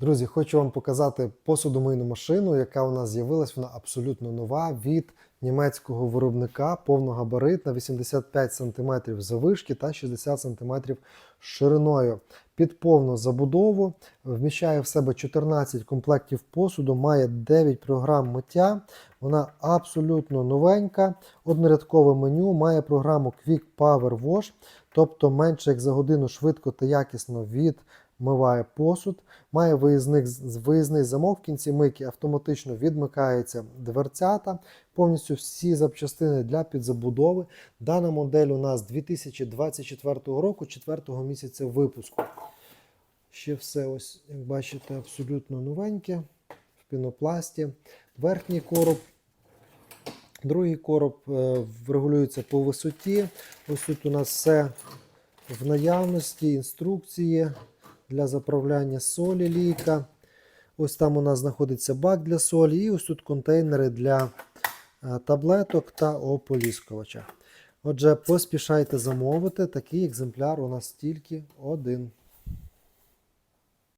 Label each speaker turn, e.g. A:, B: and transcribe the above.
A: Друзі, хочу вам показати посудомийну машину, яка у нас з'явилась. Вона абсолютно нова від німецького виробника, повногабаритна, 85 см завишки та 60 см шириною. Під повну забудову вміщає в себе 14 комплектів посуду, має 9 програм миття. Вона абсолютно новенька. Однорядкове меню, має програму Quick Power Wash, тобто менше як за годину швидко та якісно відмиває посуд. Має виїзник, виїзний замок в кінці мийки, автоматично відмикається дверцята, повністю всі запчастини для підзабудови. Дана модель у нас 2024 року, 4 місяця випуску. Ще все, ось, як бачите, абсолютно новеньке в пінопласті. Верхній короб, другий короб е, регулюється по висоті. Ось тут у нас все в наявності, інструкції для заправляння солі лійка. Ось там у нас знаходиться бак для солі, і ось тут контейнери для е, таблеток та ополіскувача. Отже, поспішайте замовити. Такий екземпляр у нас тільки один.